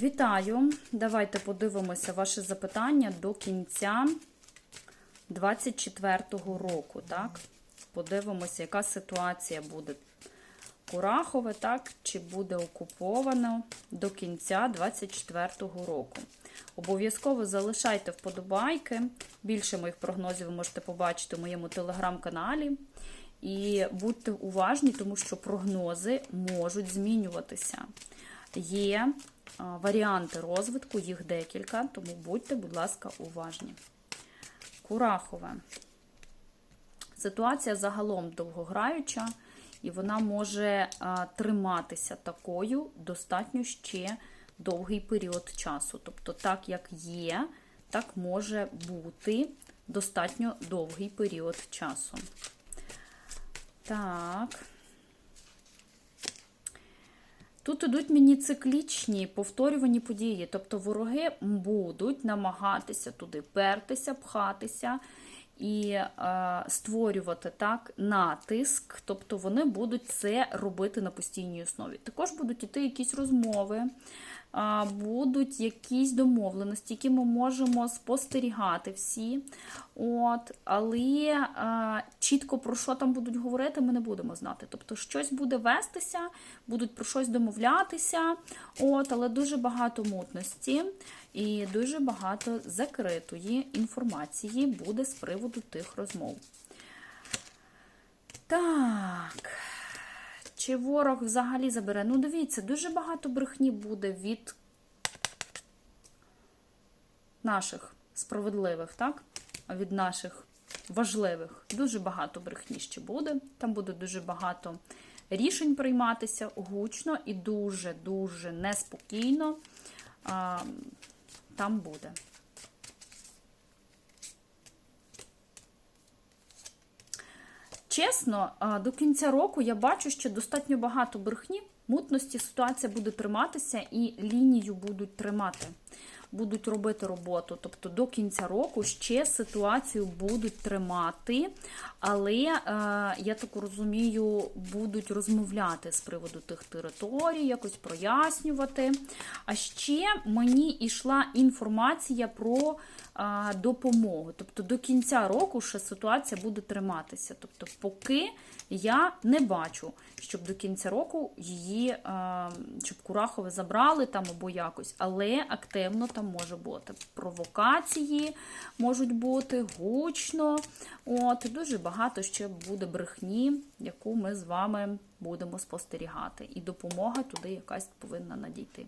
Вітаю! Давайте подивимося ваше запитання до кінця 24-го року. Так? Подивимося, яка ситуація буде. Курахове, так, чи буде окуповано до кінця 24-го року. Обов'язково залишайте вподобайки. Більше моїх прогнозів ви можете побачити в моєму телеграм-каналі. І будьте уважні, тому що прогнози можуть змінюватися. Є варіанти розвитку, їх декілька, тому будьте, будь ласка, уважні. Курахове. Ситуація загалом довгограюча, і вона може триматися такою достатньо ще довгий період часу. Тобто, так як є, так може бути достатньо довгий період часу. Так. Тут ідуть мені циклічні повторювані події. Тобто вороги будуть намагатися туди пертися, пхатися і е, створювати так натиск. Тобто вони будуть це робити на постійній основі. Також будуть іти якісь розмови, е, будуть якісь домовленості, які ми можемо спостерігати всі. От, Але е, чітко про що там будуть говорити, ми не будемо знати. Тобто, щось буде вестися, будуть про щось домовлятися, от, але дуже багато мутності і дуже багато закритої інформації буде з приводу тих розмов. Так. Чи ворог взагалі забере? Ну, дивіться, дуже багато брехні буде від наших справедливих, так? від наших важливих. Дуже багато брехні ще буде. Там буде дуже багато рішень прийматися гучно і дуже-дуже неспокійно. А, Там буде. Чесно, до кінця року я бачу, що достатньо багато брехні, мутності ситуація буде триматися і лінію будуть тримати будуть робити роботу. Тобто до кінця року ще ситуацію будуть тримати, але, е, я так розумію, будуть розмовляти з приводу тих територій, якось прояснювати. А ще мені йшла інформація про е, допомогу. Тобто до кінця року ще ситуація буде триматися. Тобто, поки я не бачу, щоб до кінця року її, е, щоб Курахове забрали там або якось, але активно там може бути. Провокації можуть бути гучно. От, Дуже багато ще буде брехні, яку ми з вами будемо спостерігати. І допомога туди якась повинна надійти.